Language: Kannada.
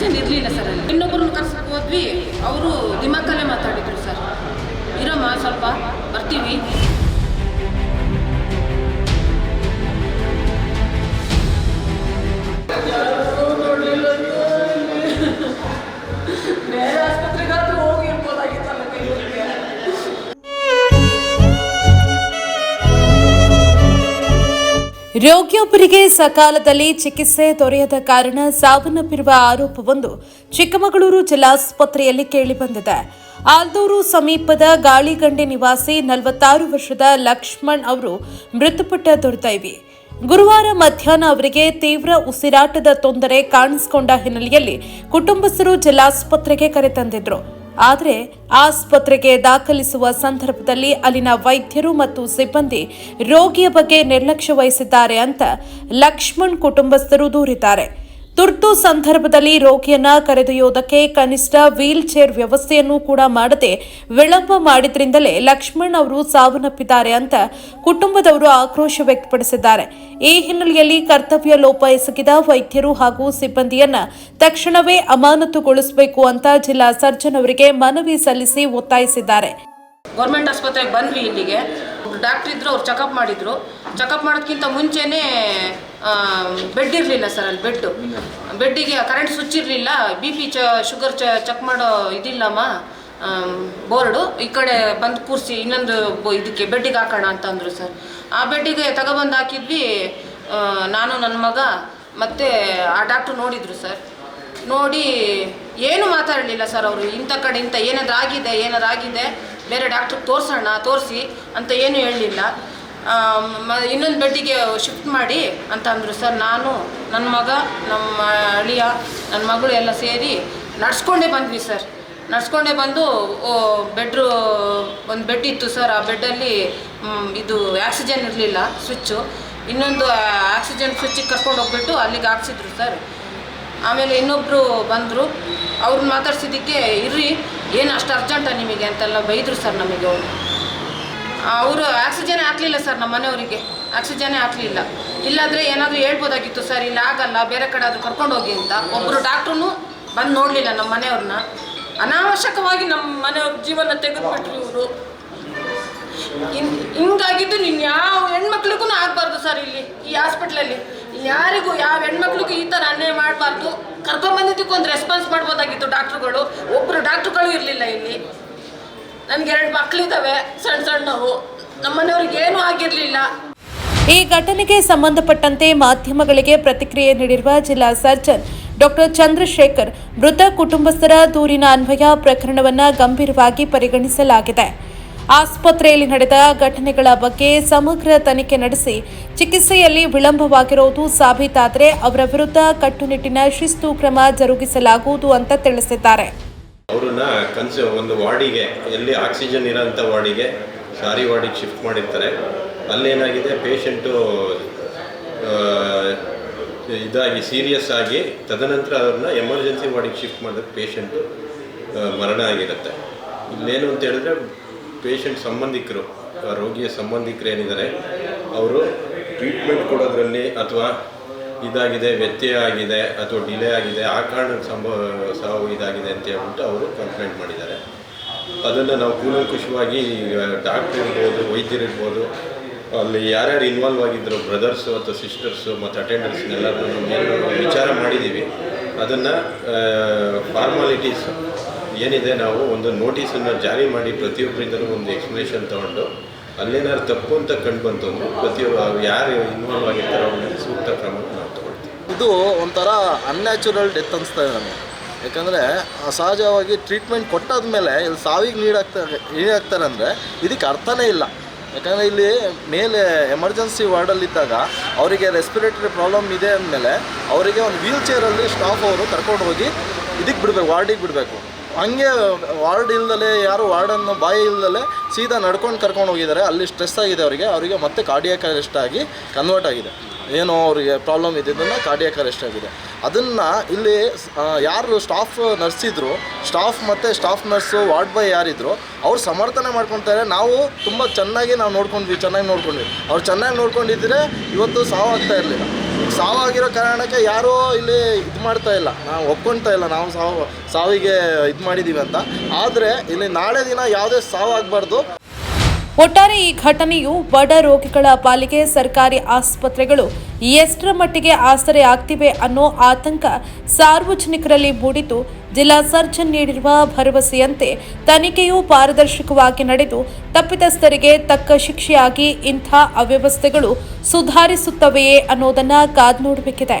ಜಾಸ್ತಿ ಇರಲಿಲ್ಲ ಸರ್ ಅಲ್ಲಿ. ಇನ್ನೊಬ್ಬರನ್ನು ಕರ್ಸಕ್ಕೆ ಹೋದ್ವಿ ಅವರು ದಿಮಾಕಲ್ಲೇ ಮಾತಾಡಿದ್ರು ಸರ್. ಇರಮ್ಮ ಸ್ವಲ್ಪ ಬರ್ತೀವಿ. ರೋಗಿಯೊಬ್ಬರಿಗೆ ಸಕಾಲದಲ್ಲಿ ಚಿಕಿತ್ಸೆ ದೊರೆಯದ ಕಾರಣ ಸಾವನ್ನಪ್ಪಿರುವ ಆರೋಪವೊಂದು ಚಿಕ್ಕಮಗಳೂರು ಜಿಲ್ಲಾಸ್ಪತ್ರೆಯಲ್ಲಿ ಕೇಳಿಬಂದಿದೆ. ಆಲ್ದೂರು ಸಮೀಪದ ಗಾಳಿಗಂಡೆ ನಿವಾಸಿ ನಲವತ್ತಾರು ವರ್ಷದ ಲಕ್ಷ್ಮಣ್ ಅವರು ಮೃತಪಟ್ಟ ದುರ್ದೈವಿ. ಗುರುವಾರ ಮಧ್ಯಾಹ್ನ ಅವರಿಗೆ ತೀವ್ರ ಉಸಿರಾಟದ ತೊಂದರೆ ಕಾಣಿಸಿಕೊಂಡ ಹಿನ್ನೆಲೆಯಲ್ಲಿ ಕುಟುಂಬಸ್ಥರು ಜಿಲ್ಲಾಸ್ಪತ್ರೆಗೆ ಕರೆತಂದಿದ್ರು. ಆದರೆ ಆಸ್ಪತ್ರೆಗೆ ದಾಖಲಿಸುವ ಸಂದರ್ಭದಲ್ಲಿ ಅಲ್ಲಿನ ವೈದ್ಯರು ಮತ್ತು ಸಿಬ್ಬಂದಿ ರೋಗಿಯ ಬಗ್ಗೆ ನಿರ್ಲಕ್ಷ್ಯ ವಹಿಸಿದ್ದಾರೆ ಅಂತ ಲಕ್ಷ್ಮಣ್ ಕುಟುಂಬಸ್ಥರು ದೂರಿದ್ದಾರೆ. ತುರ್ತು ಸಂದರ್ಭದಲ್ಲಿ ರೋಗಿಯನ್ನ ಕರೆದೊಯ್ಯೋದಕ್ಕೆ ಕನಿಷ್ಠ ವೀಲ್ ಚೇರ್ ವ್ಯವಸ್ಥೆಯನ್ನು ಕೂಡ ಮಾಡದೆ ವಿಳಂಬ ಮಾಡಿದ್ರಿಂದಲೇ ಲಕ್ಷ್ಮಣ್ ಅವರು ಸಾವನ್ನಪ್ಪಿದ್ದಾರೆ ಅಂತ ಕುಟುಂಬದವರು ಆಕ್ರೋಶ ವ್ಯಕ್ತಪಡಿಸಿದ್ದಾರೆ. ಈ ಹಿನ್ನೆಲೆಯಲ್ಲಿ ಕರ್ತವ್ಯ ಲೋಪ ಎಸಗಿದ ವೈದ್ಯರು ಹಾಗೂ ಸಿಬ್ಬಂದಿಯನ್ನ ತಕ್ಷಣವೇ ಅಮಾನತುಗೊಳಿಸಬೇಕು ಅಂತ ಜಿಲ್ಲಾ ಸರ್ಜನ್ ಅವರಿಗೆ ಮನವಿ ಸಲ್ಲಿಸಿ ಒತ್ತಾಯಿಸಿದ್ದಾರೆ. ಗೌರ್ಮೆಂಟ್ ಆಸ್ಪತ್ರೆಗೆ ಬಂದ್ವಿ ಇಲ್ಲಿಗೆ. ಡಾಕ್ಟ್ರ್ ಇದ್ರು, ಅವ್ರು ಚೆಕಪ್ ಮಾಡಿದ್ರು. ಚೆಕಪ್ ಮಾಡೋದಕ್ಕಿಂತ ಮುಂಚೆನೇ ಬೆಡ್ ಇರಲಿಲ್ಲ ಸರ್ ಅಲ್ಲಿ ಬೆಡ್ಡು ಬೆಡ್ಡಿಗೆ ಕರೆಂಟ್ ಸ್ವಿಚ್ ಇರಲಿಲ್ಲ ಬಿ ಪಿ ಚ ಶುಗರ್ ಚ ಚೆಕ್ ಮಾಡೋ ಇದಿಲ್ಲಮ್ಮ. ಬೋರ್ಡು ಈ ಕಡೆ ಬಂದು ಕೂರಿಸಿ, ಇನ್ನೊಂದು ಇದಕ್ಕೆ ಬೆಡ್ಡಿಗೆ ಹಾಕೋಣ ಅಂತ ಅಂದರು ಸರ್ ಆ ಬೆಡ್ಡಿಗೆ ತಗೊಬಂದು ಹಾಕಿದ್ವಿ ನಾನು ನನ್ನ ಮಗ, ಮತ್ತು ಆ ಡಾಕ್ಟ್ರು ನೋಡಿದರು ಸರ್ ನೋಡಿ, ಏನು ಮಾತಾಡಲಿಲ್ಲ ಸರ್ ಅವರು, ಇಂಥ ಕಡೆ ಇಂಥ ಏನಾದರೂ ಆಗಿದೆ, ಏನಾದ್ರು ಆಗಿದೆ, ಬೇರೆ ಡಾಕ್ಟ್ರಿಗೆ ತೋರಿಸೋಣ, ತೋರಿಸಿ ಅಂತ ಏನು ಹೇಳಲಿಲ್ಲ. ಇನ್ನೊಂದು ಬೆಡ್ಡಿಗೆ ಶಿಫ್ಟ್ ಮಾಡಿ ಅಂತ ಅಂದರು. ಸರ್, ನಾನು ನನ್ನ ಮಗ, ನಮ್ಮ ಅಳಿಯ ನನ್ನ ಮಗಳು ಎಲ್ಲ ಸೇರಿ ನಡ್ಸ್ಕೊಂಡೇ ಬಂದ್ವಿ ಸರ್. ನಡ್ಸ್ಕೊಂಡೇ ಬಂದು ಬೆಡ್ರು, ಒಂದು ಬೆಡ್ ಇತ್ತು ಸರ್. ಆ ಬೆಡ್ಡಲ್ಲಿ ಇದು ಆಕ್ಸಿಜನ್ ಇರಲಿಲ್ಲ, ಸ್ವಿಚ್ಚು. ಇನ್ನೊಂದು ಆಕ್ಸಿಜನ್ ಸ್ವಿಚ್ಚಿಗೆ ಕರ್ಕೊಂಡು ಹೋಗ್ಬಿಟ್ಟು ಅಲ್ಲಿಗೆ ಹಾಕ್ಸಿದ್ರು ಸರ್. ಆಮೇಲೆ ಇನ್ನೊಬ್ಬರು ಬಂದರು. ಅವ್ರನ್ನ ಮಾತಾಡ್ಸಿದ್ದಕ್ಕೆ, ಇರ್ರಿ, ಏನು ಅಷ್ಟು ಅರ್ಜೆಂಟಾ ನಿಮಗೆ ಅಂತೆಲ್ಲ ಬೈದರು ಸರ್ ನಮಗೆ ಅವರು. ಅವರು ಆಕ್ಸಿಜನ್ ಹಾಕಲಿಲ್ಲ ಸರ್ ನಮ್ಮ ಮನೆಯವರಿಗೆ. ಆಕ್ಸಿಜನೇ ಹಾಕಲಿಲ್ಲ. ಇಲ್ಲಾಂದರೆ ಏನಾದರೂ ಹೇಳ್ಬೋದಾಗಿತ್ತು ಸರ್, ಇಲ್ಲ ಆಗಲ್ಲ, ಬೇರೆ ಕಡೆ ಆದರೂ ಕರ್ಕೊಂಡು ಹೋಗಿ ಅಂತ. ಒಬ್ಬರು ಡಾಕ್ಟ್ರು ಬಂದು ನೋಡಲಿಲ್ಲ ನಮ್ಮ ಮನೆಯವ್ರನ್ನ. ಅನಾವಶ್ಯಕವಾಗಿ ನಮ್ಮ ಮನೆಯವ್ರ ಜೀವನ ತೆಗೆದುಬಿಟ್ರು ಇವರು. ಹಿಂಗಾಗಿದ್ದು ನೀನು ಯಾವ ಹೆಣ್ಮಕ್ಳಿಗೂ ಆಗಬಾರ್ದು ಸರ್ ಇಲ್ಲಿ, ಈ ಹಾಸ್ಪಿಟ್ಲಲ್ಲಿ. ಯಾರಿಗೂ, ಯಾವ ಹೆಣ್ಮಕ್ಳಿಗೂ ಈ ಥರ ಅನ್ಯಾಯ ಮಾಡಬಾರ್ದು. ಕರ್ಕೊಂಬಂದಿದ್ದಕ್ಕೊಂದು ರೆಸ್ಪಾನ್ಸ್ ಮಾಡ್ಬೋದಾಗಿತ್ತು ಡಾಕ್ಟ್ರುಗಳು. ಒಬ್ಬರು ಡಾಕ್ಟ್ರುಗಳು ಇರಲಿಲ್ಲ ಇಲ್ಲಿ. ನನಗೆ ಎರಡು ಮಕ್ಕಳಿದ್ದಾವೆ ಸಣ್ಣ ಸಣ್ಣವು. ನಮ್ಮನೆಯವ್ರಿಗೆ ಏನೂ ಆಗಿರಲಿಲ್ಲ. ಈ ಘಟನೆಗೆ ಸಂಬಂಧಪಟ್ಟಂತೆ ಮಾಧ್ಯಮಗಳಿಗೆ ಪ್ರತಿಕ್ರಿಯೆ ನೀಡಿರುವ ಜಿಲ್ಲಾ ಸರ್ಜನ್ ಡಾಕ್ಟರ್ ಚಂದ್ರಶೇಖರ್, ಮೃತ ಕುಟುಂಬಸ್ಥರ ದೂರಿನ ಅನ್ವಯ ಪ್ರಕರಣವನ್ನು ಗಂಭೀರವಾಗಿ ಪರಿಗಣಿಸಲಾಗಿದೆ. ಆಸ್ಪತ್ರೆಯಲ್ಲಿ ನಡೆದ ಘಟನೆಗಳ ಬಗ್ಗೆ ಸಮಗ್ರ ತನಿಖೆ ನಡೆಸಿ ಚಿಕಿತ್ಸೆಯಲ್ಲಿ ವಿಳಂಬವಾಗಿರುವುದು ಸಾಬೀತಾದರೆ ಅವರ ವಿರುದ್ಧ ಕಟ್ಟುನಿಟ್ಟಿನ ಶಿಸ್ತು ಕ್ರಮ ಜರುಗಿಸಲಾಗುವುದು ಅಂತ ತಿಳಿಸಿದ್ದಾರೆ. ಅವ್ರನ್ನ ಕನ್ಸ ಒಂದು ವಾರ್ಡಿಗೆ ಎಲ್ಲಿ ಆಕ್ಸಿಜನ್ ಇರೋಂಥ ವಾರ್ಡಿಗೆ ಸಾರಿ ವಾರ್ಡಿಗೆ ಶಿಫ್ಟ್ ಮಾಡಿರ್ತಾರೆ. ಅಲ್ಲೇನಾಗಿದೆ ಪೇಷಂಟು ಇದಾಗಿ ಸೀರಿಯಸ್ ಆಗಿ, ತದನಂತರ ಅವ್ರನ್ನ ಎಮರ್ಜೆನ್ಸಿ ವಾರ್ಡಿಗೆ ಶಿಫ್ಟ್ ಮಾಡಿದ್ರೆ ಪೇಷಂಟು ಮರಣ ಆಗಿರುತ್ತೆ. ಇಲ್ಲೇನು ಅಂತ ಹೇಳಿದ್ರೆ ಪೇಷಂಟ್ ಸಂಬಂಧಿಕರು ರೋಗಿಯ ಸಂಬಂಧಿಕರು ಏನಿದ್ದಾರೆ, ಅವರು ಟ್ರೀಟ್ಮೆಂಟ್ ಕೊಡೋದ್ರಲ್ಲಿ ಅಥವಾ ಇದಾಗಿದೆ ವ್ಯತ್ಯಯ ಆಗಿದೆ ಅಥವಾ ಡಿಲೇ ಆಗಿದೆ, ಆ ಕಾರಣಕ್ಕೆ ಸಂಭವ, ಸಾವು ಇದಾಗಿದೆ ಅಂತ ಹೇಳ್ಬಿಟ್ಟು ಅವರು ಕಂಪ್ಲೇಂಟ್ ಮಾಡಿದ್ದಾರೆ. ಅದನ್ನು ನಾವು ಕೂಲಂಕುಷವಾಗಿ ಡಾಕ್ಟರ್ ಇರ್ಬೋದು ವೈದ್ಯರಿರ್ಬೋದು ಅಲ್ಲಿ ಯಾರ್ಯಾರು ಇನ್ವಾಲ್ವ್ ಆಗಿದ್ದರು ಬ್ರದರ್ಸು ಅಥವಾ ಸಿಸ್ಟರ್ಸು ಮತ್ತು ಅಟೆಂಡರ್ಸ್ನೆಲ್ಲರನ್ನು ಮೇಲೆ ವಿಚಾರ ಮಾಡಿದ್ದೀವಿ. ಅದನ್ನು ಫಾರ್ಮಾಲಿಟೀಸ್ ಏನಿದೆ, ನಾವು ಒಂದು ನೋಟಿಸನ್ನು ಜಾರಿ ಮಾಡಿ ಪ್ರತಿಯೊಬ್ಬರಿಂದಲೂ ಒಂದು ಎಕ್ಸ್ಪ್ಲನೇಷನ್ ತೊಗೊಂಡು, ಅಲ್ಲೇನಾದ್ರು ತಪ್ಪು ಅಂತ ಕಂಡು ಬಂತು ಅಂದರೆ ಪ್ರತಿಯೊಬ್ಬ, ಯಾರು ಇನ್ವಾಲ್ವ್ ಆಗಿರ್ತಾರೋ ಅವ್ರಿಗೆ ಸೂಕ್ತ ಕ್ರಮ ಇದು ಒಂಥರ ಅನ್ಯಾಚುರಲ್ ಡೆತ್ ಅನಿಸ್ತಾ ಇದೆ ನನಗೆ ಯಾಕಂದರೆ ಸಹಜವಾಗಿ ಟ್ರೀಟ್ಮೆಂಟ್ ಕೊಟ್ಟಾದ್ಮೇಲೆ ಇಲ್ಲಿ ಸಾವಿಗೆ ನೀಡಾಗ್ತಾರೆ ನೀಡಾಗ್ತಾರೆ ಅಂದರೆ ಇದಕ್ಕೆ ಅರ್ಥನೇ ಇಲ್ಲ. ಯಾಕಂದರೆ ಇಲ್ಲಿ ಮೇಲೆ ಎಮರ್ಜೆನ್ಸಿ ವಾರ್ಡಲ್ಲಿದ್ದಾಗ ಅವರಿಗೆ ರೆಸ್ಪಿರೇಟರಿ ಪ್ರಾಬ್ಲಮ್ ಇದೆ ಅಂದಮೇಲೆ ಅವರಿಗೆ ಒಂದು ವೀಲ್ ಚೇರಲ್ಲಿ ಸ್ಟಾಫ್ ಅವರು ಕರ್ಕೊಂಡು ಹೋಗಿ ಇದಕ್ಕೆ ಬಿಡಬೇಕು ವಾರ್ಡಿಗೆ ಬಿಡಬೇಕು. ಹಂಗೆ ವಾರ್ಡ್ ಇಲ್ದಲೆ, ಯಾರು ವಾರ್ಡನ್ನು ಬಾಯಿ ಇಲ್ಲದಲೇ ಸೀದಾ ನಡ್ಕೊಂಡು ಕರ್ಕೊಂಡು ಹೋಗಿದ್ದಾರೆ. ಅಲ್ಲಿ ಸ್ಟ್ರೆಸ್ ಆಗಿದೆ ಅವರಿಗೆ ಅವರಿಗೆ ಮತ್ತೆ ಕಾರ್ಡಿಯಾಕ್ ಆಗಿ ಕನ್ವರ್ಟ್ ಆಗಿದೆ. ಏನೋ ಅವರಿಗೆ ಪ್ರಾಬ್ಲಮ್ ಇದ್ದಿದ್ದನ್ನು ಕಾರ್ಡಿಯಾಕ್ ಅರೆಸ್ಟ್ ಆಗಿದೆ. ಅದನ್ನು ಇಲ್ಲಿ ಯಾರು ಸ್ಟಾಫ್ ನರ್ಸ್ ಇದ್ರು ಸ್ಟಾಫ್ ಮತ್ತು ಸ್ಟಾಫ್ ನರ್ಸು ವಾರ್ಡ್ ಬಾಯ್ ಯಾರಿದ್ರು, ಅವ್ರು ಸಮರ್ಥನೆ ಮಾಡ್ಕೊತಾರೆ ನಾವು ತುಂಬ ಚೆನ್ನಾಗಿ ನಾವು ನೋಡ್ಕೊಂಡ್ವಿ, ಚೆನ್ನಾಗಿ ನೋಡ್ಕೊಂಡ್ವಿ. ಅವ್ರು ಚೆನ್ನಾಗಿ ನೋಡ್ಕೊಂಡಿದ್ರೆ ಇವತ್ತು ಸಾವು ಆಗ್ತಾ ಇರಲಿಲ್ಲ. ಸಾವಾಗಿರೋ ಕಾರಣಕ್ಕೆ ಯಾರೋ ಇಲ್ಲಿ ಇದು ಮಾಡ್ತಾ ಇಲ್ಲ. ನಾವು ಒಪ್ಕೊಳ್ತಾ ಇಲ್ಲ, ನಾವು ಸಾವು, ಸಾವಿಗೆ ಇದು ಮಾಡಿದ್ದೀವಿ ಅಂತ. ಆದರೆ ಇಲ್ಲಿ ನಾಳೆ ದಿನ ಯಾವುದೇ ಸಾವಾಗಬಾರ್ದು. ಒಟ್ಟಾರೆ ಈ ಘಟನೆಯು ಬಡ ರೋಗಿಗಳ ಪಾಲಿಗೆ ಸರ್ಕಾರಿ ಆಸ್ಪತ್ರೆಗಳು ಎಷ್ಟರ ಮಟ್ಟಿಗೆ ಆಸರೆ ಆಗ್ತಿವೆ ಅನ್ನೋ ಆತಂಕ ಸಾರ್ವಜನಿಕರಲ್ಲಿ ಮೂಡಿದ್ದು, ಜಿಲ್ಲಾ ಸರ್ಜನ್ ನೀಡಿರುವ ಭರವಸೆಯಂತೆ ತನಿಖೆಯು ಪಾರದರ್ಶಕವಾಗಿ ನಡೆದು, ತಪ್ಪಿತಸ್ಥರಿಗೆ ತಕ್ಕ ಶಿಕ್ಷೆಯಾಗಿ ಇಂಥ ಅವ್ಯವಸ್ಥೆಗಳು ಸುಧಾರಿಸುತ್ತವೆಯೇ ಅನ್ನೋದನ್ನ ಕಾದ್ ನೋಡಬೇಕಿದೆ